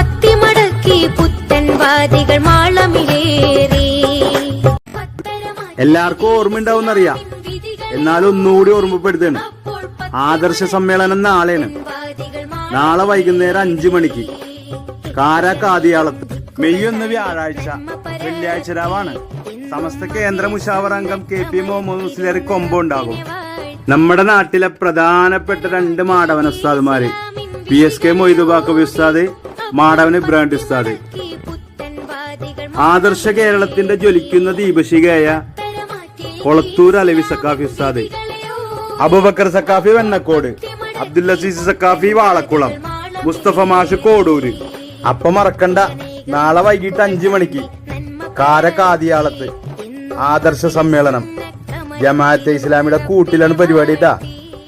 പത്തി മടക്കി പുത്തൻ വാദികൾ മാളമിലേറി. എല്ലാവർക്കും എന്നാലും ഒന്നുകൂടി ഓർമ്മപ്പെടുത്തുകയാണ് ആദർശ സമ്മേളനം നാളെയാണ്. നാളെ വൈകുന്നേരം അഞ്ചു മണിക്ക്. കാരാക്കാതിയാളത്ത് കാതിയാളത്ത് മെയ് ഒന്ന് വ്യാഴാഴ്ച. വെള്ളിയാഴ്ച രാവാണ്. സമസ്ത കേന്ദ്ര മുഷാവർ അംഗം കെ പി മുഹമ്മദ് മുസ്ലിയർ കൊമ്പ ഉണ്ടാകും നമ്മുടെ നാട്ടിലെ പ്രധാനപ്പെട്ട രണ്ട് മാടവൻ ഉസ്താദുമാര്. പി എസ് കെ മൊയ്തുബാക്കബി ഉസ്താദ് മാടവൻ ബ്രാൻഡ് ഉസ്താദ്. ആദർശ കേരളത്തിന്റെ ജ്വലിക്കുന്ന ദീപശികയായ കൊളത്തൂർ അലവി സക്കാഫി ഉസ്താദ്. അബുബക്കർ സക്കാഫി വെണ്ണക്കോട് അബ്ദുൽ അസീസ് സക്കാഫി വാളക്കുളം മുസ്തഫ മാഷ് കോടൂര് അപ്പൊ മറക്കണ്ട നാളെ വൈകിട്ട് അഞ്ചു മണിക്ക് കാരക്കാതിയാളത്ത് ആദർശ സമ്മേളനം. ജമാഅത്തെ ഇസ്ലാമിയുടെ കൂട്ടിലാണ് പരിപാടി ട്ടാ.